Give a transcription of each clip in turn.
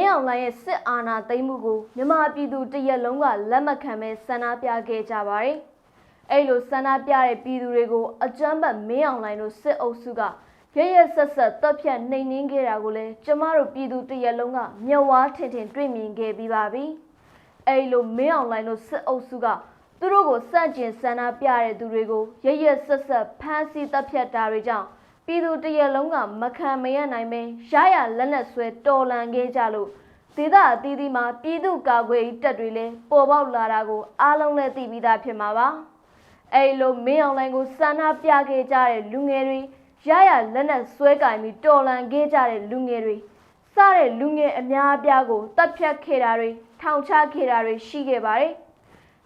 င်းအောင်လှိုင်ရဲ့စစ်အာဏာသိမ်းမှုကိုမြန်မာပြည်သူတရက်လုံးကလက်မခံပဲဆန္ဒပြခဲ့ကြပါတယ်။အဲ့လိုဆန္ဒပြတဲ့ပြည်သူတွေကိုအကြမ်းဖက်မင်းအောင်လှိုင်တို့စစ်အုပ်စုကရရဆက်ဆက်တပ်ဖြတ်နှိမ်နင်းခဲ့တာကိုလည်းကျမတို့ပြည်သူတရက်လုံးကမျက်ဝါးထင်ထင်တွေ့မြင်ခဲ့ပြီးပါပြီ။အဲ့လိုမင်းအောင်လှိုင်တို့စစ်အုပ်စုကသူတို့ကိုစန့်ကျင်ဆန္ဒပြတဲ့သူတွေကိုရရဆက်ဆက်ဖမ်းဆီးတပ်ဖြတ်တာတွေကြောင့် ပြည်သူတရက်လုံးကမခံမရနိုင်ပဲရရလက်နဲ့ဆွဲတော်လန်ခဲ့ကြလို့ဒေသအသီးသီးမှာပြည်သူကာကွယ်ရေးတပ်တွေလည်းပေါ်ပေါက်လာတာကိုအားလုံးလည်းသိပြီးသားဖြစ်မှာပါအဲ့လိုမင်းအောင်လိုင်းကိုစန္ဒပြခဲ့ကြတဲ့လူငယ်တွေရရလက်နဲ့ဆွဲကင်ပြီးတော်လန်ခဲ့ကြတဲ့လူငယ်တွေစတဲ့လူငယ်အများအပြားကိုတပ်ဖြတ်ခဲ့တာတွေထောင်ချခဲ့တာတွေရှိခဲ့ပါတယ်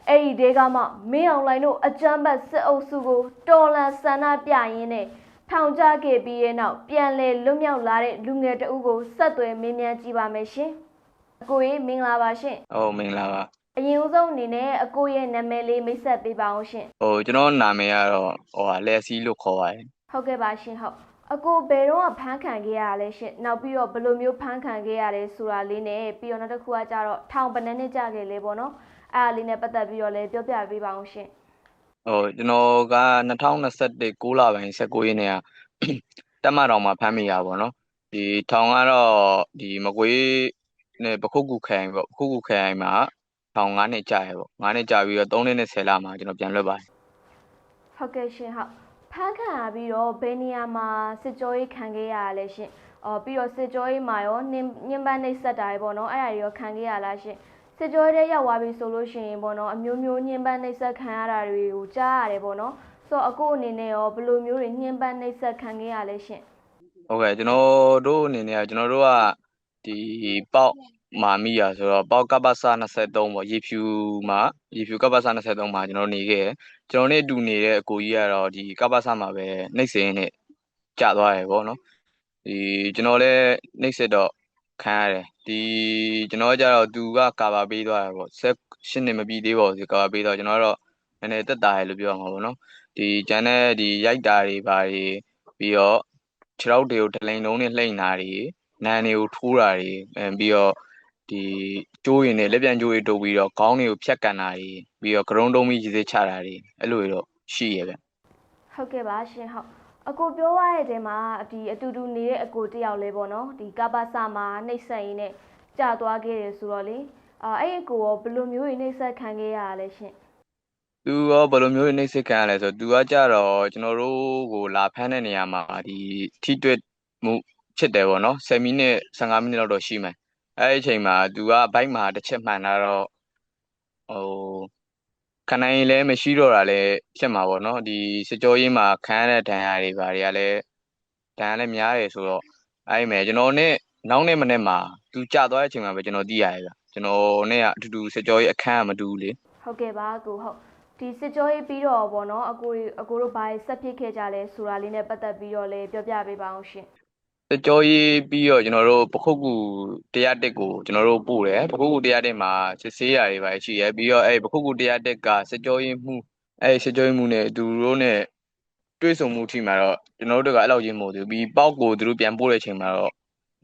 အဲ့ဒီဒေကမှမင်းအောင်လိုင်းတို့အကြမ်းဖက်စစ်အုပ်စုကိုတော်လန်ဆန္ဒပြရင်းနဲ့ ထောင်ချခဲ့ပြီးရဲ့နောက်ပြန်လည်လွတ်မြောက်လာတဲ့လူငယ်တဦးကိုဆက်သွယ်မေးမြန်းကြည့်ပါမယ်ရှင်။အကိုကြီးမင်္ဂလာပါရှင်ဟုတ်မင်္ဂလာပါ။အရင်ဦးဆုံးအနေနဲ့အကိုရဲ့နာမည်လေးမိတ်ဆက်ပေးပါအောင်ရှင်ဟိုကျွန်တော်နာမည်ကတော့ဟိုဟာလက်စီလို့ခေါ်ပါတယ်။ဟုတ်ကဲ့ပါရှင်ဟုတ်။အကိုဘယ်တော့ဖမ်းခံခဲ့ရလဲရှင်။နောက်ပြီးတော့ဘယ်လိုမျိုးဖမ်းခံခဲ့ရလဲဆိုတာလေးနဲ့ပြီးတော့နောက်တစ်ခုကကြတော့ထောင်ပန်းနဲ့ကြခဲ့လေပေါ့နော်။အဲ့ဒါလေးနဲ့ပတ်သက်ပြီးတော့လည်းပြောပြပေးပါအောင်ရှင် ဟိုကျွန်တော်က2021 6လပိုင်း19ရက်နေ့ကတက်မတော်မှာဖမ်းမိရပါတော့ဒီထောင်ကတော့ဒီမကွေးနဲ့ပခုတ်ကူခိုင်ပေါ့ပခုတ်ကူခိုင်မှာထောင်9နှစ်ကြာရပေါ့9နှစ်ကြာပြီးတော့3နှစ်နဲ့10လမှာကျွန်တော်ပြန်လွတ်ပါတယ်။ဟုတ်ကဲ့ရှင်ဟုတ်။ဖမ်းခံရပြီးတော့ဘယ်နေရာမှာစစ်ကြောရေးခံခဲ့ရရလဲရှင်။အော်ပြီးတော့စစ်ကြောရေးမှာရောနင်းညင်ပန်းနှိပ်စက်တာတွေပေါ့နော်အဲ့ဒါတွေရောခံခဲ့ရလားရှင်။ စစ်ကြောရေးတဲ့ရောက်သွားပြီဆိုလို့ရှိရင်ပေါ့နော်အမျိုးမျိုးညင်ပန်းနှိပ်စက်ခံရတာတွေကိုကြားရတယ်ပေါ့နော်။ဆိုတော့အခုအနေနဲ့ရောဘယ်လိုမျိုးတွေညင်ပန်းနှိပ်စက်ခံခဲ့ရလဲရှင်ဟုတ်ကဲ့ကျွန်တော်တို့အနေနဲ့ကကျွန်တော်တို့ကဒီပေါက်မာမိရဆိုတော့ပေါက်ကပ္ပစ23ပေါ့ရေဖြူမှာရေဖြူကပ္ပစ23မှာကျွန်တော်နေခဲ့တယ်ကျွန်တော်နဲ့အတူနေတဲ့အကိုကြီးကတော့ဒီကပ္ပစမှာပဲနှိပ်စင်းနဲ့ကြာသွားတယ်ပေါ့နော်ဒီကျွန်တော်လည်းနှိပ်စက်တော့ ခံရတယ်ဒီကျွန်တော်ကကြတော့သူကကာဗာပေးသွားတယ်ပေါ့ဆက်ရှင်းနေမပြီးသေးပါဘူးကာဗာပေးတော့ကျွန်တော်ကတော့နည်းနည်းတက်တာရလို့ပြောရမှာပေါ့နော်ဒီကျန်တဲ့ဒီရိုက်တာတွေဘာတွေပြီးတော့ခြေထောက်တွေကိုဒလိန်လုံးနဲ့လှိမ့်တာတွေနန်တွေကိုထိုးတာတွေအဲပြီးတော့ဒီကျိုးရင်နဲ့လက်ပြန်ကျိုးတွေတုပ်ပြီးတော့ခေါင်းတွေကိုဖြတ်ကန်တာတွေပြီးတော့ကရုံးတုံးပြီးရေစစ်ချတာတွေအဲ့လိုတွေတော့ရှိရဗျ။ဟုတ်ကဲ့ပါရှင်ဟုတ်။ အကိုပြောရတဲ့တဲမှာဒီအတူတူနေတဲ့အကိုတယောက်လဲပေါ့နော်။ဒီကပ္ပစမှာနှိပ်စက်ရင်းနဲ့ကြာသွားခဲ့တယ်ဆိုတော့လေ။အာအဲ့ဒီအကိုရောဘယ်လိုမျိုးတွေနှိပ်စက်ခံခဲ့ရရလဲရှင်။သူရောဘယ်လိုမျိုးတွေနှိပ်စက်ခံရလဲဆိုတော့သူကကြတော့ကျွန်တော်တို့ကိုလာဖမ်းတဲ့နေရာမှာဒီထိတွေ့မှုဖြစ်တယ်ပေါ့နော်10မိနစ်15မိနစ်လောက်တော့ရှိမယ်အဲ့ဒီအချိန်မှာသူကဘိုက်မှာတစ်ချက်မှန်လာတော့ဟို ခဏရင်လည်းမရှိတော့တာလည်းဖြစ်မှာပေါ့နော်ဒီစစ်ကြောရေးမှာခံရတဲ့ဒဏ်ရာတွေဘာတွေကလည်းဒဏ်ရာလည်းများတယ်ဆိုတော့အဲ့ဒီမဲ့ကျွန်တော်နဲ့နောက်နေ့မနေ့မှာသူကြာသွားတဲ့အချိန်မှာပဲကျွန်တော်သိရတယ်ဗျကျွန်တော်နဲ့ကအတူတူစစ်ကြောရေးအခန်းကမတူဘူးလေဟုတ်ကဲ့ပါအကိုဟုတ်ဒီစစ်ကြောရေးပြီးတော့ဗောနော်အကိုတွေအကိုတို့ဘာဆက်ဖြစ်ခဲ့ကြလဲဆိုတာလေးနဲ့ပတ်သက်ပြီးတော့လည်းပြောပြပေးပါအောင်ရှင် စကြောရေးပြီးတော့ကျွန်တော်တို့ပခုတ်ကူတရားတက်ကိုကျွန်တော်တို့ပို့တယ်ပခုတ်ကူတရားတက်မှာစစ်ဆေးရာတွေပါရှိရပြီးတော့အဲ့ပခုတ်ကူတရားတက်ကစကြောရေးမှုအဲ့စကြောရေးမှုနဲ့သူတို့နဲ့တွေ့ဆုံမှုထိမှာတော့ကျွန်တော်တို့ကအဲ့လောက်ကြီးမဟုတ်ဘူးပြီးပေါက်ကိုသူတို့ပြန်ပို့တဲ့အချိန်မှာတော့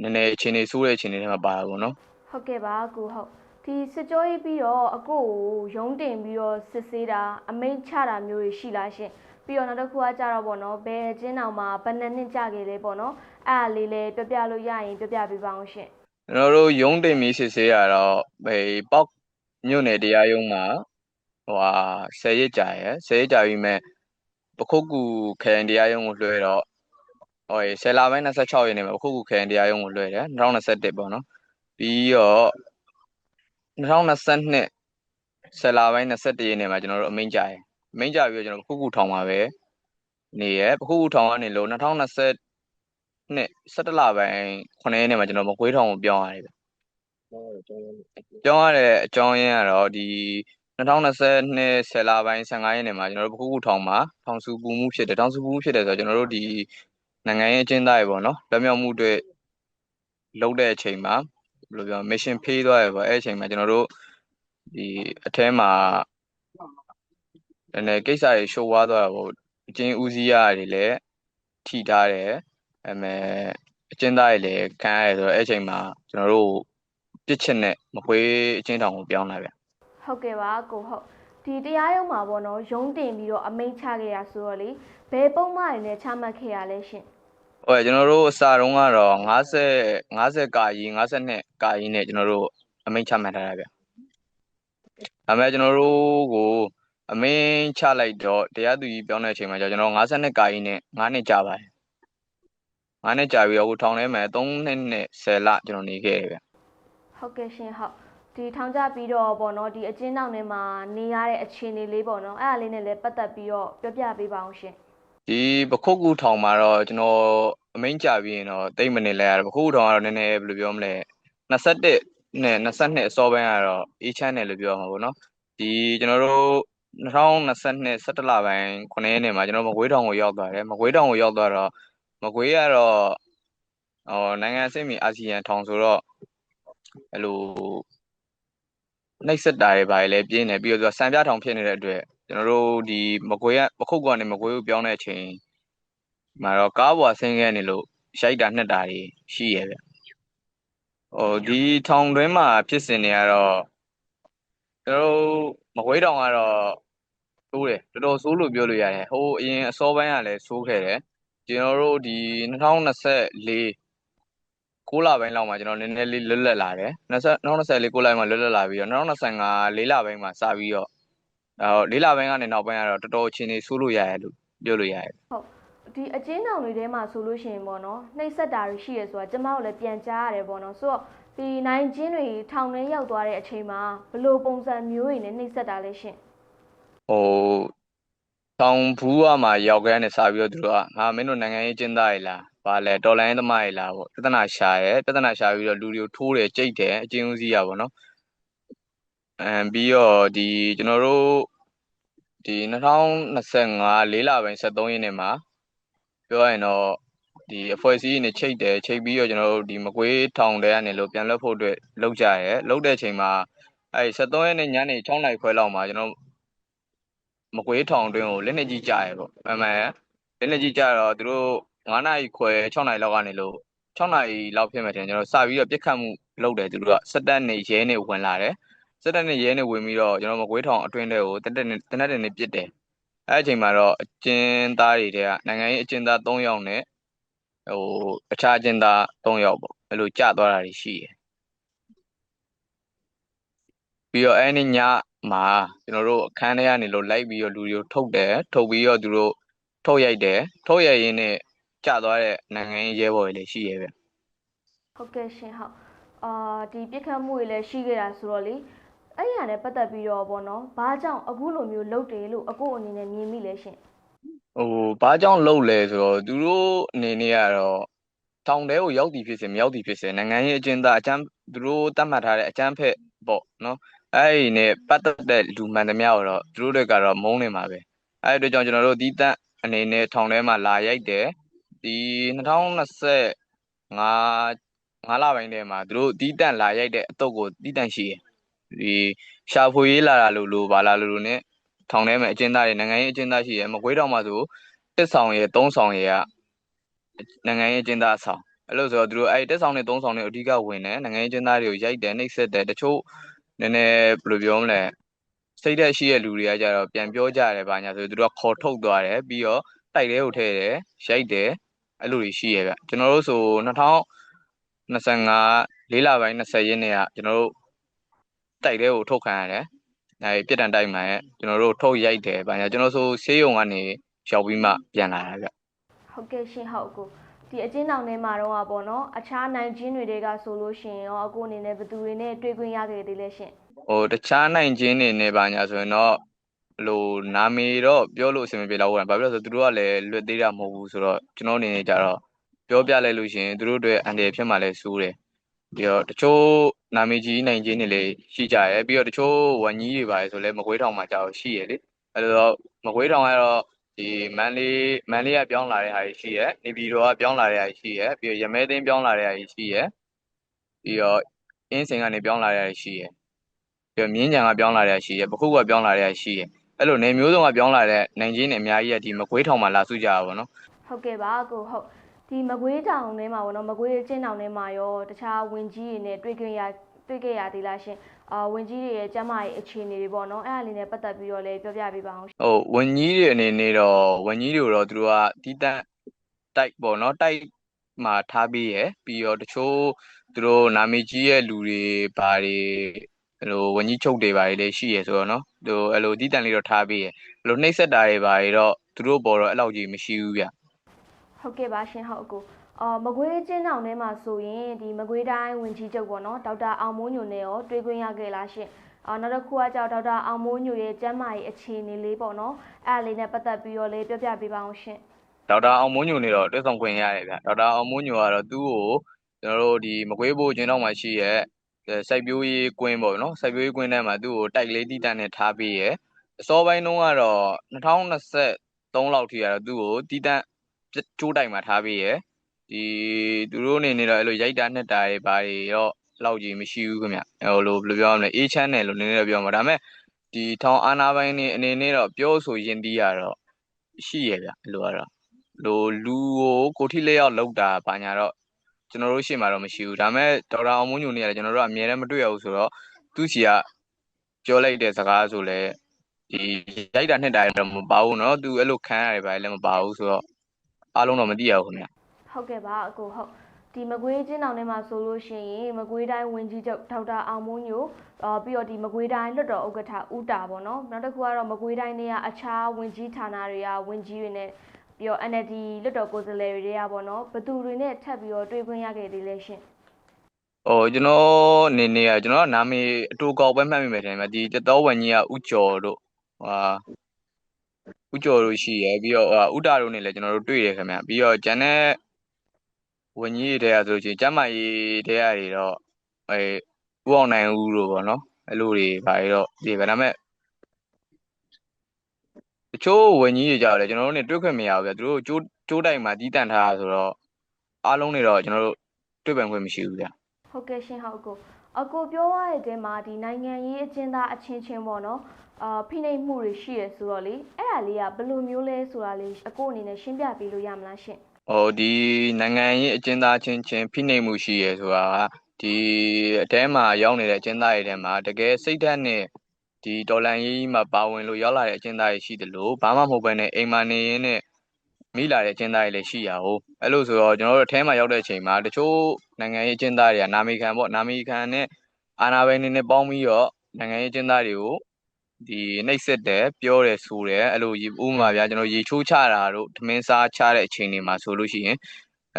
နည်းနည်းအချိန်နေဆိုးတဲ့အချိန်တွေထဲမှာပါတာပေါ့နော်ဟုတ်ကဲ့ပါအကိုဟုတ်ဒီစစ်ကြောရေးပြီးတော့အကိုကိုရုံးတင်ပြီးတော့စစ်ဆေးတာအမိန့်ချတာမျိုးတွေရှိလားရှင်ပြီးတော့နောက်တစ်ခုကကြတော့ဗောနော်ဘယ်အချင်းတောင်မှာဘယ်နှစ်နှစ်ကြာခဲ့လဲဗောနော် အဲ့ဒါလေးလည်းပြောပြလို့ရရင် ပြောပြပေးပါအောင်ရှင်ကျွန်တော်တို့ရုံးတင်ပြီးစစ်ဆေးရတော့ဘယ်ပေါက်မြို့နယ်တရားရုံးမှာဟိုဟာ10ရက်ကြာရယ်10ရက်ကြာပြီးမဲ့ပခုတ်ကူခရိုင်တရားရုံးကိုလွှဲတော့ဟို10လပိုင်း26ရက်နေ့မှာပခုတ်ကူခရိုင်တရားရုံးကိုလွှဲတယ်2021ပေါ့နော်ပြီးတော့2022 10လပိုင်း21ရက်နေ့မှာကျွန်တော်တို့အမိန့်ကြရယ်အမိန့်ကြပြီးတော့ကျွန်တော်ပခုတ်ကူထောင်မှာပဲနေရယ်ပခုတ်ကူထောင်ကနေလို့2020 နှစ်17လပိုင်း9ရက်နေ့မှာကျွန်တော်မကွေးထောင်ကိုပြောင်းရတယ်ဗျပြောရတဲ့အကြောင်းရင်းကတော့ဒီ2022 10လပိုင်း15ရက်နေ့မှာကျွန်တော်တို့ပခုခုထောင်မှာထောင်စုပူမှုဖြစ်တယ်ထောင်စုပူမှုဖြစ်တယ်ဆိုတော့ကျွန်တော်တို့ဒီနိုင်ငံရေးအကျဉ်းသားတွေပေါ့နော်လွတ်မြောက်မှုတွေလုပ်တဲ့အချိန်မှာဘယ်လိုပြော mission ဖေးသွားရပေါ့အဲ့အချိန်မှာကျွန်တော်တို့ဒီအထဲမှာနည်းနည်းကိစ္စတွေရှိုးွားသွားတာပေါ့အကျဉ်းဦးစီးရတွေလည်းထိထားတယ် အဲမဲ့အကျဉ်းသားတွေလည်းခံရတယ်ဆိုတော့အဲ့အချိန်မှာကျွန်တော်တို့ပြစ်ချက်နဲ့မကွေးအချင်းတောင်ကိုပြောင်းလာဗျဟုတ်ကဲ့ပါကိုဟုတ်ဒီတရားရုံးမှာပေါ့နော်ရုံးတင်ပြီးတော့အမိန့်ချခဲ့ရဆိုတော့လေဘယ်ပုံမှန်တွေနဲ့ချမှတ်ခဲ့ရလဲရှင်။ဟုတ်ကဲ့ကျွန်တော်တို့အစာတုံးကတော့50 50ကာကြီး52ကာကြီးနဲ့ကျွန်တော်တို့အမိန့်ချမှတ်ထားတာဗျ။ဒါပေမဲ့ကျွန်တော်တို့ကိုအမိန့်ချလိုက်တော့တရားသူကြီးပြောင်းတဲ့အချိန်မှာကျတော့ကျွန်တော်52ကာကြီးနဲ့9နှစ်ကြာပါတယ်။ 9နှစ်ကြာပြီးတော့အခုထောင်ထဲမှာ3နှစ်နဲ့10လကျွန်တော်နေခဲ့တယ်ဗျဟုတ်ကဲ့ရှင်ဟုတ်ဒီထောင်ကြပြီးတော့ပေါ့နော်ဒီအကျဉ်းတောင်ထဲမှာနေရတဲ့အခြေအနေလေးပေါ့နော်အဲ့ဒါလေးနဲ့လည်းပတ်သက်ပြီးတော့ပြောပြပေးပါအောင်ရှင်။ဒီပခုတ်ကူထောင်မှာတော့ကျွန်တော်အမိန့်ချပြီးရင်တော့တိတ်မနေလဲရတယ်ပခုတ်ကူထောင်ကတော့နည်းနည်းဘယ်လိုပြောမလဲ21နဲ့22အစောပိုင်းကတော့အေးချမ်းတယ်လို့ပြောရမှာပေါ့နော်။ဒီကျွန်တော်တို့2022 17လပိုင်း9ရက်နေ့မှာကျွန်တော်မကွေးထောင်ကိုရောက်သွားတယ်။မကွေးထောင်ကိုရောက်သွားတော့ မကွေးကတော့ဟောနိုင်ငံအဆင့်မီအာဆီယံထောင်ဆိုတော့အဲ့လိုနှိပ်စက်တာတွေဘာတွေလဲပြင်းနေပြီးတော့သူကစံပြထောင်ဖြစ်နေတဲ့အတွက်ကျွန်တော်တို့ဒီမကွေးကပခုတ်ကနေမကွေးကိုပြောင်းတဲ့အချိန်မှာတော့ကားပေါ်ဆင်းခဲ့နေလို့ရိုက်တာနှက်တာတွေရှိရဲ့ဗျဟိုဒီထောင်တွင်းမှာဖြစ်စဉ်တွေကတော့ကျွန်တော်တို့မကွေးထောင်ကတော့ဆိုးတယ်တော်တော်ဆိုးလို့ပြောလို့ရတယ်ဟိုအရင်အစောပိုင်းကလည်းဆိုးခဲ့တယ် ကျွန်တော်တို့ဒီ2024 6လပိုင်းလောက်မှာကျွန်တော်နည်းနည်းလေးလွတ်လပ်လာတယ်2024 6လပိုင်းမှာလွတ်လပ်လာပြီးတော့2025 4လပိုင်းမှာစပြီးတော့အဲ4လပိုင်းကနေနောက်ပိုင်းကတော့တော်တော်အချိန်နေဆိုးလို့ရတယ်လို့ပြောလို့ရတယ်ဒီအကျဉ်းတောင်တွေထဲမှာဆိုလို့ရှိရင်ပေါ့နော်နှိပ်စက်တာတွေရှိရဆိုတာကျမတို့လည်းပြန်ကြားရတယ်ပေါ့နော်ဆိုတော့ဒီနိုင်ချင်းတွေထောင်ထဲရောက်သွားတဲ့အချိန်မှာဘယ်လိုပုံစံမျိုးတွေနဲ့နှိပ်စက်တာလဲရှင်ဟို တောင်ဘူးကမှရောက်ခဲ့တဲ့စပြီးတော့သူတို့ကငါမင်းတို့နိုင်ငံရေးကျင်းသားရလားဘာလဲတော်လိုင်းသမားရလားပေါ့ပြဿနာရှာရဲပြဿနာရှာပြီးတော့လူတွေကိုထိုးတယ်ကြိတ်တယ်အကျဉ်းဦးစီးရပေါ့နော်အဲပြီးတော့ဒီကျွန်တော်တို့ဒီ2025လေးလပိုင်း73ရက်နေ့မှာပြောရရင်တော့ဒီအဖွဲ့အစည်းနဲ့ချိတ်တယ်ချိတ်ပြီးတော့ကျွန်တော်တို့ဒီမကွေးထောင်တဲကနေလို့ပြန်လွတ်ဖို့အတွက်လုပ်ကြရဲလုပ်တဲ့အချိန်မှာအဲ73ရက်နေ့ညနေ6နာရီခွဲလောက်မှာကျွန်တော် မကွေးထောင်တွင်းကိုလက်နေကြီးကြရဲပေါ့အမှန်လက်နေကြီးကြတော့သူတို့9နာရီခွဲ6နာရီလောက်ကနေလို့6နာရီလောက်ဖြစ်မှတင်ကျွန်တော်စပြီးတော့ပြစ်ခတ်မှုလုပ်တယ်သူတို့ကစက်တက်နေရဲနေဝင်လာတယ်စက်တက်နေရဲနေဝင်ပြီးတော့ကျွန်တော်မကွေးထောင်အတွင်းထဲကိုတက်တက်နေတနက်တက်နေပြစ်တယ်အဲ့အချိန်မှာတော့အကျဉ်းသားတွေတဲ့ကနိုင်ငံရေးအကျဉ်းသား3ယောက်နဲ့ဟိုအခြားအကျဉ်းသား3ယောက်ပေါ့အဲ့လိုကြာသွားတာတွေရှိတယ်ပြီးတော့အဲ့ဒီည မှာကျွန်တော်တို့အခန်းထဲကနေလို့လိုက်ပြီးတော့လူတွေကိုထုတ်တယ်ထုတ်ပြီးတော့သူတို့ထုတ်ရိုက်တယ်ထုတ်ရိုက်ရင်းနဲ့ကြာသွားတဲ့နိုင်ငံရေးရဲဘော်တွေလည်းရှိရဲ့ဗျဟုတ်ကဲ့ရှင်ဟုတ်အာဒီပြစ်ခတ်မှုတွေလည်းရှိခဲ့တာဆိုတော့လေအဲ့ဒီဟာနဲ့ပတ်သက်ပြီးတော့ပေါ့နော်ဘာကြောင့်အခုလိုမျိုးလုပ်တယ်လို့အခုအနေနဲ့မြင်မိလဲရှင်ဟိုဘာကြောင့်လှုပ်လဲဆိုတော့သူတို့အနေနဲ့ကတော့ထောင်ထဲကိုရောက်တည်ဖြစ်စေမရောက်တည်ဖြစ်စေနိုင်ငံရေးအကျဉ်းသားအကျန်းသူတို့တတ်မှတ်ထားတဲ့အကျန်းဖက်ပေါ့နော် အဲ့ဒီနဲ့ပတ်သက်တဲ့လူမှန်သမျှကိုတော့သူတို့တွေကတော့မုန်းနေမှာပဲအဲ့ဒီအတွက်ကြောင့်ကျွန်တော်တို့ဒီတက်အနေနဲ့ထောင်ထဲမှာလာရိုက်တယ်ဒီ2025 5လပိုင်းထဲမှာသူတို့ဒီတန့်လာရိုက်တဲ့အတုပ်ကိုဒီတန့်ရှိရယ်ဒီရှာဖွေရေးလာတာလို့လို့ဘာလာလို့လို့ ਨੇ ထောင်ထဲမှာအကျဉ်းသားတွေနိုင်ငံရေးအကျဉ်းသားရှိရယ်မကွေးတောင်မှာဆိုတက်ဆောင်ရယ်သုံးဆောင်ရယ်ကနိုင်ငံရေးအကျဉ်းသားဆောင်အဲ့လိုဆိုတော့သူတို့အဲ့တက်ဆောင်နဲ့သုံးဆောင်နဲ့အဓိကဝင်တယ်နိုင်ငံရေးအကျဉ်းသားတွေကိုရိုက်တယ်နှိပ်စက်တယ်တချို့ နည်းနည်းဘယ်လိုပြောမလဲစိတ်ဓာတ်ရှိတဲ့လူတွေကကြတော့ပြန်ပြောကြတယ်ဘာညာဆိုသူတို့ကခေါ်ထုတ်သွားတယ်ပြီးတော့တိုက်ထဲကိုထည့်တယ်ရိုက်တယ်အဲ့လိုတွေရှိရယ်ဗျကျွန်တော်တို့ဆို2025လေးလပိုင်း20ရက်နေ့ကကျွန်တော်တို့တိုက်ထဲကိုထုတ်ခံရတယ်အဲပြစ်ဒဏ်တိုက်မှာရဲ့ကျွန်တော်တို့ထုတ်ရိုက်တယ်ဘာညာကျွန်တော်ဆိုဆေးရုံကနေရောက်ပြီးမှပြန်လာတာဗျဟုတ်ကဲ့ရှင်ဟုတ်အခု ဒီအကျဉ်းတောင်ထဲမှာတော့ပေါ့နော်အခြားနိုင်ချင်းတွေကဆိုလို့ရှိရင်ရောအခုအနေနဲ့ဘယ်သူတွေနဲ့တွေ့ခွင့်ရခဲ့သေးလဲရှင်ဟိုတခြားနိုင်ချင်းနေနေပါညာဆိုရင်တော့ဘလို့နာမည်တော့ပြောလို့အဆင်မပြေတော့ဘူး။ဘာဖြစ်လို့လဲဆိုတော့သူတို့ကလည်းလွတ်သေးတာမဟုတ်ဘူးဆိုတော့ကျွန်တော်အနေနဲ့ကြတော့ပြောပြလိုက်လို့ရှိရင်သူတို့တွေအန်တယ်ဖြစ်မှလည်းစိုးတယ်။ပြီးတော့တချို့နာမည်ကြီးနိုင်ချင်းတွေလည်းရှိကြရဲပြီးတော့တချို့ဝန်ကြီးတွေပါလေဆိုလည်းမကွေးထောင်မှာကြာတော့ရှိရလေ။အဲလိုတော့မကွေးထောင်ကတော့ ဒီမန်လေးမန်လေးကပြောင်းလာတဲ့ဟာကြီးရှိရဲ။နေပြည်တော်ကပြောင်းလာတဲ့ဟာကြီးရှိရဲ။ပြီးတော့ရမဲသိန်းပြောင်းလာတဲ့ဟာကြီးရှိရဲ။ပြီးတော့အင်းစင်ကနေပြောင်းလာတဲ့ဟာကြီးရှိရဲ။ပြီးတော့မြင်းကြံကပြောင်းလာတဲ့ရှိရယ်ပခုတ်ကပြောင်းလာတဲ့ရှိရယ်အဲ့လိုနေမျိုးစုံကပြောင်းလာတဲ့နိုင်ချင်းတွေအများကြီးကဒီမကွေးထောင်မှာလာစုကြတာပေါ့နော်ဟုတ်ကဲ့ပါကိုဟုတ်ဒီမကွေးတောင်ထဲမှာပေါ့နော်မကွေးအကျဉ်းတောင်ထဲမှာရောတခြားဝင်ကြီးတွေနဲ့တွေ့ခွင့်ရတွေ့ခဲ့ရသေးလားရှင် အာဝင်ကြီးတွေရဲ့ကျမ်းမာရေးအခြေအနေတွေပေါ့နော်အဲ့ဒါလေးနဲ့ပတ်သက်ပြီးတော့လည်းပြောပြပေးပါအောင်ရှင်ဟုတ်ဝန်ကြီးတွေအနေနဲ့တော့ဝန်ကြီးတွေတော့သူတို့ကတီးတန့်တိုက်ပေါ့နော်တိုက်မှာထားပြီးရယ်ပြီးတော့တချို့သူတို့နာမည်ကြီးရဲ့လူတွေဘာတွေအဲ့လိုဝန်ကြီးချုပ်တွေဘာတွေလည်းရှိရယ်ဆိုတော့နော်သူအဲ့လိုတီးတန့်လေးတော့ထားပြီးရယ်အဲ့လိုနှိပ်စက်တာတွေဘာတွေတော့သူတို့ပေါ်တော့အဲ့လောက်ကြီးမရှိဘူးဗျဟုတ်ကဲ့ပါရှင်ဟုတ်အကို အော်မကွေးကျင်းတောင်ထဲမှာဆိုရင်ဒီမကွေးတိုင်းဝင်ကြီးချုပ်ပေါ့နော်ဒေါက်တာအောင်မိုးညိုနဲ့ရောတွေ့ခွင့်ရခဲ့လားရှင်အော်နောက်တစ်ခုကကြောက်ဒေါက်တာအောင်မိုးညိုရဲ့ကျမ်းမာရေးအခြေအနေလေးပေါ့နော်အဲ့ဒါလေးနဲ့ပတ်သက်ပြီးတော့လည်းပြောပြပေးပါအောင်ရှင်ဒေါက်တာအောင်မိုးညိုနေတော့တွေ့ဆုံခွင့်ရတယ်ဗျဒေါက်တာအောင်မိုးညိုကတော့သူ့ကိုကျွန်တော်တို့ဒီမကွေးဘိုးကျင်းတော့မှရှိရဲ့စိုက်ပျိုးရေးကွင်းပေါ့နော်စိုက်ပျိုးရေးကွင်းထဲမှာသူ့ကိုတိုက်ကလေးတီးတန့်နဲ့ထားပြီးရယ်အစောပိုင်းတုန်းကတော့2023လောက်ထိကတော့သူ့ကိုတီးတန့်ကျိုးတိုင်မှာထားပြီးရယ် ဒီသူတို့အနေနဲ့တော့အဲ့လိုရိုက်တာနှစ်တာတွေဘာတွေတော့လောက်ကြီးမရှိဘူးခင်ဗျဟိုလိုဘယ်လိုပြောရမလဲအေးချမ်းတယ်လို့နည်းနည်းတော့ပြောမှာဒါပေမဲ့ဒီထောင်အာနာပိုင်းနေအနေနဲ့တော့ပြောဆိုရင်းတီးရတော့ရှိရဗျအဲ့လိုကတော့ လိုလူကိုကိုထိလက်ရောက်လောက်တာဘာညာတော့ကျွန်တော်တို့ရှေ့မှာတော့မရှိဘူးဒါပေမဲ့ဒေါက်တာအောင်မွန်းညိုနေရတယ်ကျွန်တော်တို့ကအမြဲတမ်းမတွေ့ရဘူးဆိုတော့သူ့စီကပြောလိုက်တဲ့စကားဆိုလဲဒီရိုက်တာနှစ်တာတော့မပါဘူးเนาะသူအဲ့လိုခံရတယ်ဘာလဲမပါဘူးဆိုတော့အားလုံးတော့မသိရဘူးခင်ဗျ ဟုတ်ကဲ့ပါအကိုဟုတ်ဒီမကွေးကျင်းတောင်ထဲမှာဆိုလို့ရှိရင်မကွေးတိုင်းဝင်ကြီးချုပ်ဒေါက်တာအောင်မိုးညိုအော်ပြီးတော့ဒီမကွေးတိုင်းလွှတ်တော်ဥက္ကဋ္ဌဦးတာပေါ့နော်နောက်တစ်ခုကတော့မကွေးတိုင်းတွေကအခြားဝင်ကြီးဌာနတွေကဝင်ကြီးတွေနဲ့ပြီးတော့ NLD လွှတ်တော်ကိုယ်စားလှယ်တွေတွေကပေါ့နော်ဘသူတွေနဲ့ထပ်ပြီးတော့တွေ့ခွင့်ရခဲ့သေးလဲရှင်ဟိုကျွန်တော်အနေနဲ့ကကျွန်တော်ကနာမည်အတူကောက်ပဲမှတ်မိမယ်ထင်တယ်ဒီတတော်ဝင်ကြီးကဥကျော်တို့ဟာဥကျော်တို့ရှိရယ်ပြီးတော့ဥတာတို့နဲ့လည်းကျွန်တော်တို့တွေ့တယ်ခင်ဗျပြီးတော့ဂျန်တဲ့ ဝင်ကြီးတွေတဲကဆိုလို့ရှိရင်ကျမ်းမာရေးတဲကတွေတော့အဲဥအောင်နိုင်ဦးတို့ပေါ့နော်အဲ့လိုတွေဘာတွေတော့ဒီပဲဒါပေမဲ့တချို့ဝင်ကြီးတွေကြောက်တယ်ကျွန်တော်တို့နဲ့တွေ့ခွင့်မရဘူးဗျသူတို့ကျိုးကျိုးတိုင်မှာတီးတန့်ထားတာဆိုတော့အားလုံးတွေတော့ကျွန်တော်တို့တွေ့ပန်ခွင့်မရှိဘူးဗျဟုတ်ကဲ့ရှင်ဟုတ်အကိုအကိုပြောရတဲ့တဲမှာဒီနိုင်ငံရေးအကျဉ်းသားအချင်းချင်းပေါ့နော်အာဖိနှိပ်မှုတွေရှိရဆိုတော့လေအဲ့ဒါလေးကဘယ်လိုမျိုးလဲဆိုတာလေးအကိုအနေနဲ့ရှင်းပြပေးလို့ရမလားရှင် ဟိုဒီနိုင်ငံရေးအကျဉ်းသားချင်းချင်းဖိနှိပ်မှုရှိရဲဆိုတာကဒီအထဲမှာရောက်နေတဲ့အကျဉ်းသားတွေထဲမှာတကယ်စိတ်ဓာတ်နဲ့ဒီတော်လန်ရေးကြီးမှာပါဝင်လို့ရောက်လာတဲ့အကျဉ်းသားတွေရှိတယ်လို့ဘာမှမဟုတ်ဘဲနဲ့အိမ်မှာနေရင်းနဲ့မိလာတဲ့အကျဉ်းသားတွေလည်းရှိရအောင်အဲ့လိုဆိုတော့ကျွန်တော်တို့အထဲမှာရောက်တဲ့အချိန်မှာတချို့နိုင်ငံရေးအကျဉ်းသားတွေကနာမီခံပေါ့နာမီခံနဲ့အာဏာပိုင်တွေနဲ့ပေါင်းပြီးတော့နိုင်ငံရေးအကျဉ်းသားတွေကို ဒီနှိပ်စက်တယ်ပြောတယ်ဆိုတယ်အဲ့လိုဥပမာဗျာကျွန်တော်ရေချိုးချတာတို့ထမင်းစားချတဲ့အချိန်တွေမှာဆိုလို့ရှိရင်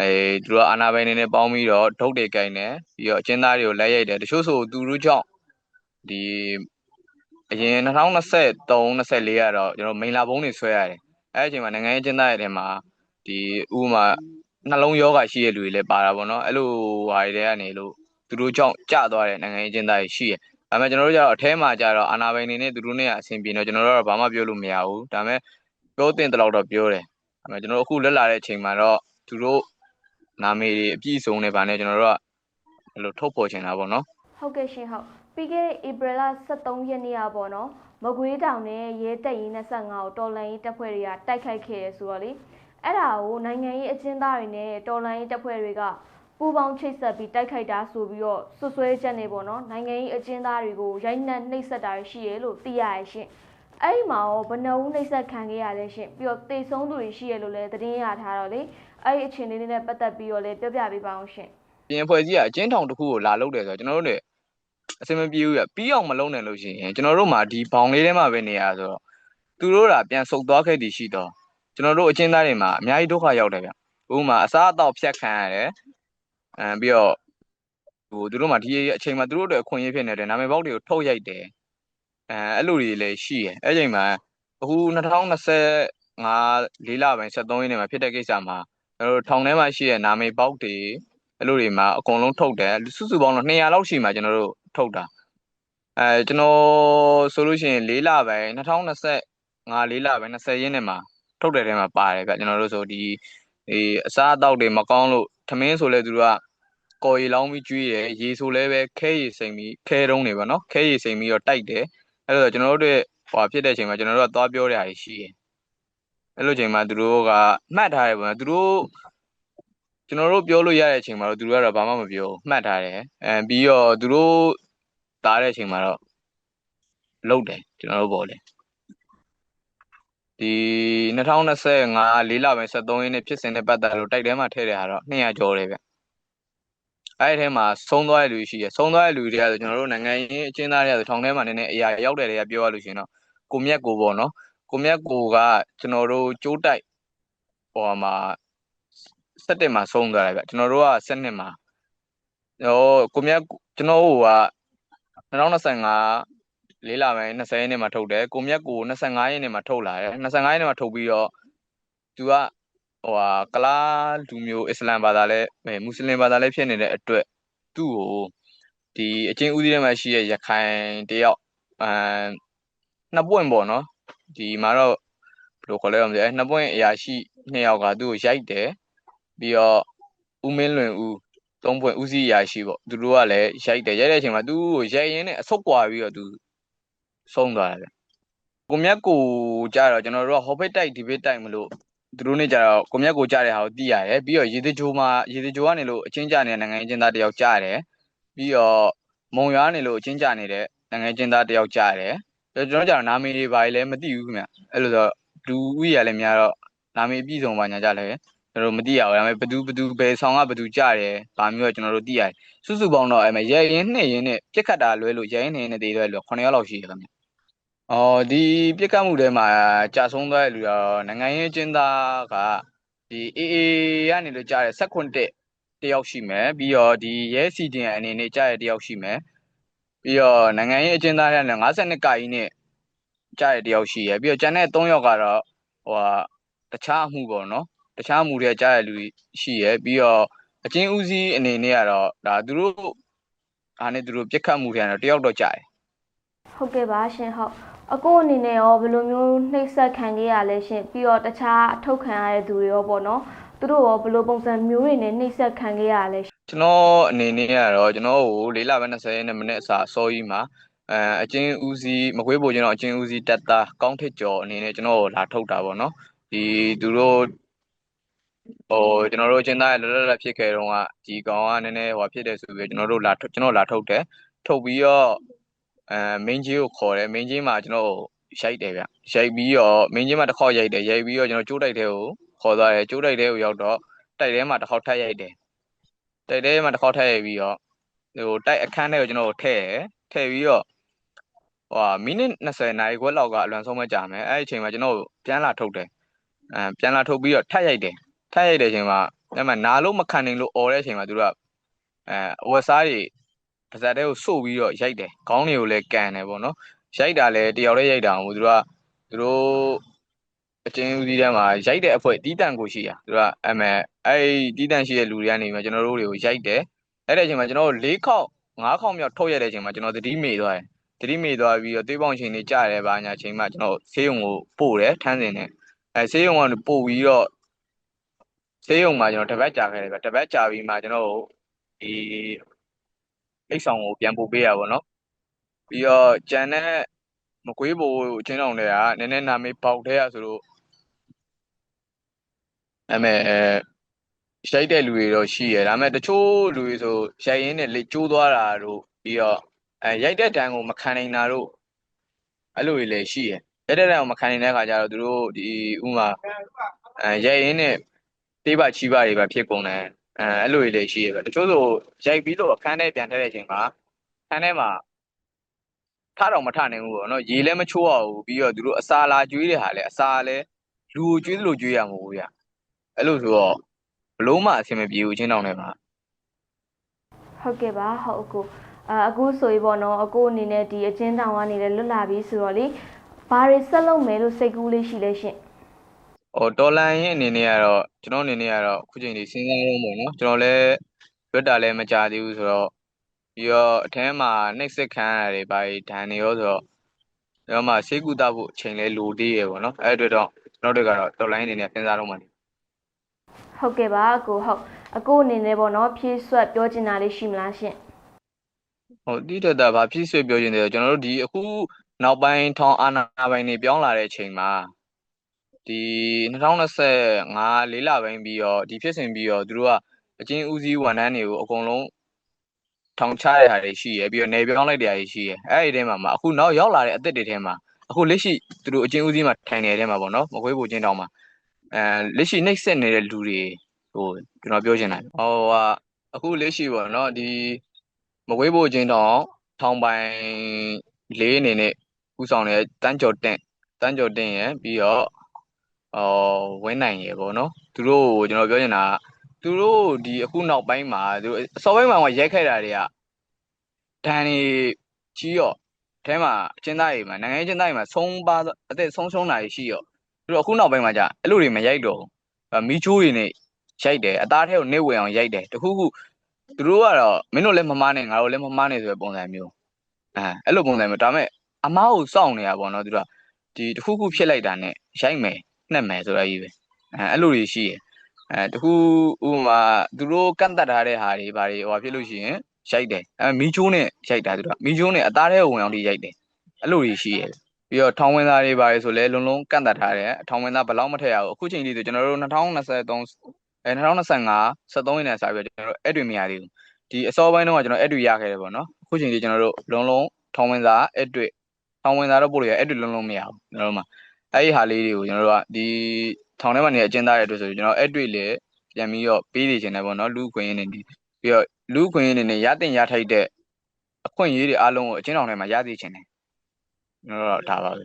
အဲသူတို့အာနာပိုင်နေနဲ့ပေါင်းပြီးတော့ဒုတ်တွေကင်တယ်ပြီးတော့အကျဉ်းသားတွေကိုလက်ရိုက်တယ်တချို့ဆိုသူတို့ကြောင့်ဒီအရင်2023 24ကတော့ကျွန်တော်မိန်လာဘုံတွေဆွဲရတယ်အဲအချိန်မှာနိုင်ငံရေးအကျဉ်းသားတွေထဲမှာဒီဥပမာနှလုံးယောဂရှိတဲ့လူတွေလည်းပါတာပေါ့နော်အဲ့လိုဟာတွေကနေလို့သူတို့ကြောင့်ကြသွားတဲ့နိုင်ငံရေးအကျဉ်းသားတွေရှိရ ဒါပေမဲ့ကျွန်တော်တို့ကျတော့အထဲမှာကျတော့အာနာပိုင်နေနဲ့သူတို့နဲ့အဆင်ပြေတော့ကျွန်တော်တို့ကတော့ဘာမှပြောလို့မရဘူးဒါပေမဲ့ပြောတင်တဲ့လောက်တော့ပြောတယ်ဒါပေမဲ့ကျွန်တော်တို့အခုလက်လာတဲ့အချိန်မှာတော့သူတို့နာမည်တွေအပြည့်စုံနဲ့ဗာနဲ့ကျွန်တော်တို့ကအဲ့လိုထုတ်ဖော်ချင်တာပေါ့နော်ဟုတ်ကဲ့ရှင်ဟုတ်ပြီးခဲ့တဲ့ဧပြီလ23ရက်နေ့ကပေါ့နော်မကွေးတောင်နဲ့ရဲတပ်ရင်း25ကိုတော်လန်ရေးတပ်ဖွဲ့တွေကတိုက်ခိုက်ခဲ့ရဆိုတော့လေအဲ့ဒါကိုနိုင်ငံရေးအကျဉ်းသားတွေနဲ့တော်လန်ရေးတပ်ဖွဲ့တွေက ပူပေါင်းချိတ်ဆက်ပြီးတိုက်ခိုက်တာဆိုပြီးတော့ဆွဆွဲချက်နေပေါ့နော်နိုင်ငံရေးအကျဉ်းသားတွေကိုရိုက်နှက်နှိပ်စက်တာတွေရှိရလို့သိရရရှင်အဲ့ဒီမှာရောဘယ်နှဦးနှိပ်စက်ခံခဲ့ရလဲရှင်ပြီးတော့တေဆုံးသူတွေရှိရလို့လည်းသတင်းရထားတော့လေအဲ့ဒီအခြေအနေလေးနဲ့ပတ်သက်ပြီးတော့လည်းပြောပြပေးပါအောင်ရှင်ပြင်ဖွဲ့ကြီးကအကျဉ်းထောင်တစ်ခုကိုလာလုပ်တယ်ဆိုတော့ကျွန်တော်တို့လည်းအဆင်မပြေဘူးပြပြီးအောင်မလုပ်နိုင်လို့ရှိရင်ကျွန်တော်တို့မှဒီဘောင်လေးထဲမှာပဲနေရဆိုတော့သူတို့ကပြန်ဆုတ်သွားခဲ့တည်ရှိတော့ကျွန်တော်တို့အကျဉ်းသားတွေမှာအများကြီးဒုက္ခရောက်တယ်ဗျဥပမာအစားအသောက်ဖြတ်ခံရတယ် အဲပြီးတော့ဟိုသူတို့မှဒီအချိန်မှာသူတို့အတွက်အခွင့်အရေးဖြစ်နေတယ်နာမည်ပေါက်တွေကိုထုတ်ရိုက်တယ်အဲအဲ့လိုတွေလည်းရှိရယ်အဲ့ချိန်မှာအခု2025လေးလပိုင်း73ရက်နေ့မှာဖြစ်တဲ့ကိစ္စမှာကျွန်တော်တို့ထောင်ထဲမှာရှိတဲ့နာမည်ပေါက်တွေအဲ့လိုတွေမှာအကုန်လုံးထုတ်တယ်စုစုပေါင်းတော့200လောက်ရှိမှကျွန်တော်တို့ထုတ်တာအဲကျွန်တော်ဆိုလို့ရှိရင်၄လပိုင်း2025၄လပိုင်း20ရင်းနဲ့မှာထုတ်တဲ့ထဲမှာပါတယ်ဗျကျွန်တော်တို့ဆိုဒီဒီအစားအသောက်တွေမကောင်းလို့ထမင်းဆိုလဲသူတို့က ကော်ရီလောင်းပြီးကျွေးတယ်ရေဆိုလဲပဲခဲရီစိမ်ပြီးခဲတုံးတွေပေါ့နော်ခဲရီစိမ်ပြီးတော့တိုက်တယ်အဲ့လိုကျွန်တော်တို့တွေဟိုဖြစ်တဲ့အချိန်မှာကျွန်တော်တို့ကသွားပြောတဲ့အရာရှိတယ်အဲ့လိုချိန်မှာသူတို့ကမှတ်ထားတယ်ပေါ့နော်သူတို့ကျွန်တော်တို့ပြောလို့ရတဲ့အချိန်မှာတော့သူတို့ကတော့ဘာမှမပြောမှတ်ထားတယ်အဲပြီးတော့သူတို့တားတဲ့အချိန်မှာတော့လုတ်တယ်ကျွန်တော်တို့ပေါ်လေဒီ2025လေးလပိုင်း73ရက်နေ့ဖြစ်စဉ်နဲ့ပတ်သက်လို့တိုက်ထဲမှာထည့်တဲ့ဟာတော့200ကျော်တယ်ဗျ အဲ့ဒီထဲမှာဆုံးသွားတဲ့လူရှိရယ်ဆုံးသွားတဲ့လူတွေကဆိုကျွန်တော်တို့နိုင်ငံရေးအကျဉ်းသားတွေကဆိုထောင်ထဲမှာနည်းနည်းအရာရောက်တယ်တွေကပြောရလို့ရှိရင်တော့ကိုမြတ်ကိုပေါ့နော်ကိုမြတ်ကိုကကျွန်တော်တို့ကြိုးတိုက်ဟိုမှာ17မှာဆုံးသွားတယ်ဗျကျွန်တော်တို့က17မှာဟိုကိုမြတ်ကျွန်တော်ဟိုက2025လေးလာမယ်20ရက်နေ့မှာထုတ်တယ်ကိုမြတ်ကို25ရက်နေ့မှာထုတ်လာတယ်25ရက်နေ့မှာထုတ်ပြီးတော့သူက ဟိုဟာကလားလူမျိုးအစ္စလမ်ဘာသာလဲမွတ်စလင်ဘာသာလဲဖြစ်နေတဲ့အတွက်သူ့ကိုဒီအချင်းဦးစီးထဲမှာရှိတဲ့ရခိုင်တယောက်အဲနှစ်ပွင့်ပေါ့နော်ဒီမှာတော့ဘယ်လိုခေါ်လဲမသိအဲနှစ်ပွင့်အရာရှိနှစ်ယောက်ကသူ့ကိုရိုက်တယ်ပြီးတော့ဦးမင်းလွင်ဦးသုံးပွင့်ဦးစီးအရာရှိပေါ့သူတို့ကလည်းရိုက်တယ်ရိုက်တဲ့အချိန်မှာသူ့ကိုရိုက်ရင်းနဲ့အဆုတ်ကွာပြီးတော့သူဆုံးသွားတယ်ကိုမြတ်ကိုကြတော့ကျွန်တော်တို့ကဟောဘစ်တိုက်ဒီဘစ်တိုက်မလို့ သူတို့နဲ့ကြတော့ကိုမြတ်ကိုကြတဲ့ဟာကိုသိရတယ်ပြီးတော့ရေတကြိုးမှာရေတကြိုးကနေလို့အချင်းကြနေတဲ့နိုင်ငံချင်းသားတယောက်ကြားတယ်ပြီးတော့မုံရွာနေလို့အချင်းကြနေတဲ့နိုင်ငံချင်းသားတယောက်ကြားတယ်ကျွန်တော်ကြတော့နာမည်တွေဘာတွေလည်းမသိဘူးခင်ဗျအဲ့လိုဆိုလူဦးရလည်းများတော့နာမည်ပြည့်စုံပါညာကြလည်းကျွန်တော်တို့မသိရဘူးဒါပေမဲ့ဘသူဘသူဘယ်ဆောင်ကဘသူကြားတယ်ဗာမျိုးကကျွန်တော်တို့သိရတယ်စုစုပေါင်းတော့အဲ့မဲ့ရဲရင်နှိမ့်ရင်နဲ့ပြက်ခတ်တာလွဲလို့ရဲရင်နှိမ့်နဲ့တည်လွဲလို့9ယောက်လောက်ရှိတယ်ခင်ဗျ အော်ဒီပြစ်ကတ်မှုထဲမှာကြာဆုံးသွားတဲ့လူတော့နိုင်ငံရေးအကျဉ်းသားကဒီ AA ကနေလို့ကြားတဲ့16တက်တယောက်ရှိမယ်ပြီးတော့ဒီရဲစီတင်အနေနဲ့ကြားတဲ့တယောက်ရှိမယ်ပြီးတော့နိုင်ငံရေးအကျဉ်းသားတွေနဲ့52ကာကြီးနဲ့ကြားတဲ့တယောက်ရှိရယ်ပြီးတော့ကျန်တဲ့3ယောက်ကတော့ဟိုဟာတခြားအမှုပေါ့နော်တခြားအမှုတွေကြားတဲ့လူရှိရယ်ပြီးတော့အချင်းဦးစီးအနေနဲ့ကတော့ဒါသူတို့အားနဲ့သူတို့ပြစ်ခတ်မှုတွေကတော့တယောက်တော့ကြားတယ်ဟုတ်ကဲ့ပါရှင်ဟုတ် အကိုအနေနဲ့ရောဘယ်လိုမျိုးနှိပ်စက်ခံခဲ့ရလဲရှင်ပြီးတော့တခြားအထုတ်ခံရတဲ့သူတွေရောပေါ့နော်သူတို့ရောဘယ်လိုပုံစံမျိုးတွေနဲ့နှိပ်စက်ခံခဲ့ရလဲရှင်ကျွန်တော်အနေနဲ့ကတော့ကျွန်တော်ကို၄လပဲ20ရက်နဲ့မိနစ်အစာအစောကြီးမှာအဲအချင်းဦးစီးမကွေးဖို့ကျွန်တော်အချင်းဦးစီးတက်တာကောင်းထစ်ကျော်အနေနဲ့ကျွန်တော်ကိုလာထုတ်တာပေါ့နော်ဒီသူတို့ဟိုကျွန်တော်တို့အချင်းသားရဲ့လောလောလတ်ဖြစ်ခဲ့တော့ကဒီကောင်ကနည်းနည်းဟိုဖြစ်တယ်ဆိုပြီးကျွန်တော်တို့လာကျွန်တော်လာထုတ်တယ်ထုတ်ပြီးတော့ အဲမင်းကြီးကိုခေါ်တယ်မင်းကြီးမှာကျွန်တော်ရိုက်တယ်ဗျရိုက်ပြီးတော့မင်းကြီးမှာတစ်ခေါက်ရိုက်တယ်ရိုက်ပြီးတော့ကျွန်တော်ကျိုးတိုက်တဲ့ကိုခေါ်သွားတယ်ကျိုးတိုက်တဲ့ကိုရောက်တော့တိုက်ထဲမှာတစ်ခေါက်ထပ်ရိုက်တယ်တိုက်တဲမှာတစ်ခေါက်ထည့်ရပြီးတော့ဟိုတိုက်အခန်းထဲကိုကျွန်တော်ထည့်ရထည့်ပြီးတော့ဟိုမိနစ်20နာရီခွဲလောက်ကအလွန်ဆုံးမကြာမယ်အဲ့ဒီအချိန်မှာကျွန်တော်ပြန်လာထုတ်တယ်အဲပြန်လာထုတ်ပြီးတော့ထပ်ရိုက်တယ်ထပ်ရိုက်တဲ့အချိန်မှာအဲ့မှာနာလို့မခံနိုင်လို့អော်တဲ့အချိန်မှာသူတို့ကအဲဝက်စားတွေ ပါဇက်တဲကိုစုပ်ပြီးတော့ရိုက်တယ်ခေါင်းတွေကိုလည်းကန်တယ်ပေါ့နော်ရိုက်တာလည်းတယောက်တည်းရိုက်တာမဟုတ်သူတို့ကသူတို့အချင်းဦးစီးထဲမှာရိုက်တဲ့အဖွဲ့တီးတန့်ကိုရှိရသူတို့ကအမေအဲ့တီးတန့်ရှိတဲ့လူတွေကနေမှကျွန်တော်တို့တွေကိုရိုက်တယ်အဲ့တဲ့အချိန်မှာကျွန်တော်တို့၄ခေါက်၅ခေါက်မြောက်ထုတ်ရတဲ့အချိန်မှာကျွန်တော်သတိမေ့သွားတယ်သတိမေ့သွားပြီးတော့သွေးပေါင်ချိန်တွေကျတယ်ဘာညာချိန်မှာကျွန်တော်ဆေးရုံကိုပို့တယ်ထန်းစင်နဲ့အဲဆေးရုံကနေပို့ပြီးတော့ဆေးရုံမှာကျွန်တော်တပတ်ကြာခဲ့တယ်ဗျတပတ်ကြာပြီးမှကျွန်တော်တို့ဒီ အိတ်ဆောင်ကိုပြန်ပို့ပေးရပါတော့ပြီးတော့ကြံတဲ့မကွေးဘိုအချင်းတော်တွေကနည်းနည်းနာမေးပေါက်တဲ့ရဆိုလို့အဲ့မဲ့ရှိုက်တဲ့လူတွေတော့ရှိရဒါပေမဲ့တချို့လူတွေဆိုရိုက်ရင်းနဲ့လေကျိုးသွားတာတို့ပြီးတော့အဲရိုက်တဲ့တန်းကိုမခံနိုင်တာတို့အဲ့လိုတွေလည်းရှိရရိုက်တဲ့တန်းကိုမခံနိုင်တဲ့ခါကျတော့သူတို့ဒီဥမာအဲရိုက်ရင်းနဲ့တေးပါချီးပါတွေပဲဖြစ်ကုန်တယ် အဲအဲ့လိုတွေလည်းရှိရပဲတချို့ဆိုရိုက်ပြီးတော့အခန်းထဲပြန်ထည့်တဲ့အချိန်မှာအခန်းထဲမှာထတော့မထနိုင်ဘူးပေါ့နော်ရေလည်းမချိုးရဘူးပြီးတော့သူတို့အစာလာကျွေးတဲ့ဟာလည်းအစာလည်းလူကိုကျွေးသလိုကျွေးရမှာဘူးဗျအဲ့လိုဆိုတော့ဘလို့မှအဆင်မပြေဘူးချင်းတောင်ထဲမှာဟုတ်ကဲ့ပါဟုတ်အကိုအာအခုဆိုရင်ပေါ့နော်အကိုအနေနဲ့ဒီအချင်းတောင်ကနေလည်းလွတ်လာပြီဆိုတော့လေဘာတွေဆက်လုပ်မယ်လို့စိတ်ကူးလေးရှိလဲရှင် ဟိုတော်လန်ရင်အနေနဲ့ကတော့ကျွန်တော်အနေနဲ့ကတော့အခုချိန်ဒီစဉ်းစားရုံးပေါ့နော်ကျွန်တော်လည်းလွတ်တာလည်းမကြသေးဘူးဆိုတော့ပြီးတော့အထဲမှာနှိပ်စက်ခံရတယ်ဘာတွေဒဏ်နေရောဆိုတော့တော့မှဆေးကုသဖို့အချိန်လဲလိုသေးရပေါ့နော်အဲ့အတွက်တော့ကျွန်တော်တို့ကတော့တော်လန်အနေနဲ့စဉ်းစားတော့မှနေဟုတ်ကဲ့ပါအကိုဟုတ်အကိုအနေနဲ့ပေါ့နော်ဖြည့်ဆွတ်ပြောချင်တာလေးရှိမလားရှင်ဟုတ်တိတက်တာဗာဖြစ်ဆွေပြောခြင်းတယ်ကျွန်တော်တို့ဒီအခုနောက်ပိုင်းထောင်အာဏာပိုင်တွေပြောင်းလာတဲ့အချိန်မှာ ဒီ2025လေးလပိုင်းပြီးတော့ဒီဖြစ်စဉ်ပြီးတော့သူတို့ကအချင်းဦးစီးဝန်ထမ်းတွေကိုအကုန်လုံးထောင်ချတဲ့ဟာတွေရှိရယ်ပြီးတော့နေပြောင်းလိုက်တဲ့ဟာတွေရှိရယ်အဲ့ဒီထဲမှာမှအခုနောက်ရောက်လာတဲ့အသစ်တွေထဲမှာအခုလက်ရှိသူတို့အချင်းဦးစီးမှာထိုင်နေတဲ့ထဲမှာပေါ့နော်မကွေးဘူချင်းတောင်မှာအဲလက်ရှိနှိပ်စက်နေတဲ့လူတွေဟိုကျွန်တော်ပြောချင်တာဟိုဟာအခုလက်ရှိပေါ့နော်ဒီမကွေးဘူချင်းတောင်ထောင်ပိုင်လေးအနေနဲ့ဥဆောင်တဲ့တန်းကျော်တင့်တန်းကျော်တင့်ရယ်ပြီးတော့ အော်ဝင်းနိုင်ရယ်ပေါ့နော်သူတို့ကိုကျွန်တော်ပြောချင်တာကသူတို့ဒီအခုနောက်ပိုင်းမှာသူတို့အစောပိုင်းမှာရိုက်ခဲ့တာတွေကဒဏ်နေကြီးရောအဲမှာအချင်းသားတွေမှာနိုင်ငံရေးအချင်းသားတွေမှာဆုံးပါအသက်ဆုံးရှုံးတာတွေရှိရောသူတို့အခုနောက်ပိုင်းမှာじゃအဲ့လိုတွေမရိုက်တော့ဘူးအဲမီချိုးတွေနဲ့ရိုက်တယ်အသားထဲကိုနေဝင်အောင်ရိုက်တယ်တခုခုသူတို့ကတော့မင်းတို့လည်းမမားနဲ့ငါတို့လည်းမမားနဲ့ဆိုတဲ့ပုံစံမျိုးအဲအဲ့လိုပုံစံမျိုးဒါပေမဲ့အမားကိုစောင့်နေတာပေါ့နော်သူတို့ကဒီတခုခုဖြစ်လိုက်တာနဲ့ရိုက်မယ် နှက်မယ်ဆိုတာကြီးပဲအဲအဲ့လိုတွေရှိရယ်အဲတခုဥပမာသူတို့ကန့်တတ်ထားတဲ့ဟာတွေဘာတွေဟိုဖြစ်လို့ရှိရင်ရိုက်တယ်အဲမီချိုးနဲ့ရိုက်တာသူတို့ကမီချိုးနဲ့အသားထဲကိုဝင်အောင်ထိရိုက်တယ်အဲ့လိုကြီးရှိရဲ့ပြီးတော့ထောင်ဝင်သားတွေဘာတွေဆိုလဲလုံးလုံးကန့်တတ်ထားတယ်ထောင်ဝင်သားဘယ်လောက်မထည့်ရဘူးအခုချိန်ထိဆိုကျွန်တော်တို့2023အဲ2025 73ရက်နဲ့စပြီးတော့ကျွန်တော်တို့အဲ့တွေမရသေးဘူးဒီအစောပိုင်းတုန်းကကျွန်တော်အဲ့တွေရခဲ့တယ်ပေါ့နော်အခုချိန်ထိကျွန်တော်တို့လုံးလုံးထောင်ဝင်သားအဲ့တွေထောင်ဝင်သားတော့ပို့လို့ရအဲ့တွေလုံးလုံးမရဘူးကျွန်တော်တို့မှာ အဲ့ဒီဟာလေးတွေကိုကျွန်တော်တို့ကဒီထောင်ထဲမှာနေအကျဉ်းသားတွေအတွက်ဆိုကျွန်တော်အဲ့တွေလေပြန်ပြီးတော့ပေးနေခြင်းတယ်ပေါ့နော်လူခွင့်ရင်းနေပြီးတော့လူခွင့်ရင်းနေနဲ့ရတင်ရထိုက်တဲ့အခွင့်အရေးတွေအားလုံးကိုအချင်းတော်ထဲမှာရသိခြင်းတယ်ကျွန်တော်တို့ဒါပါပဲ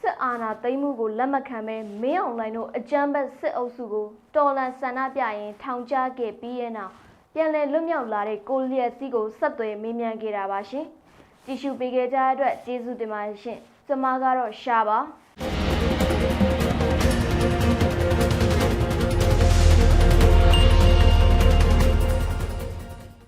စစ်အာဏာသိမ်းမှုကိုလက်မခံဘဲမင်းအောင်လှိုင်တို့အကြမ်းဖက်စစ်အုပ်စုကိုတော်လန်ဆန္ဒပြရင်ထောင်ချခဲ့ပြီးရဲ့နောက်ပြန်လည်လွတ်မြောက်လာတဲ့ကိုလျက်စီးကိုဆက်သွယ်မေးမြန်းခဲ့တာပါရှင်။ကြည့်ရှုပေးခဲ့ကြတဲ့အတွက်ကျေးဇူးတင်ပါတယ်ရှင်။ ကျွန်မကတော့ရှာပါ။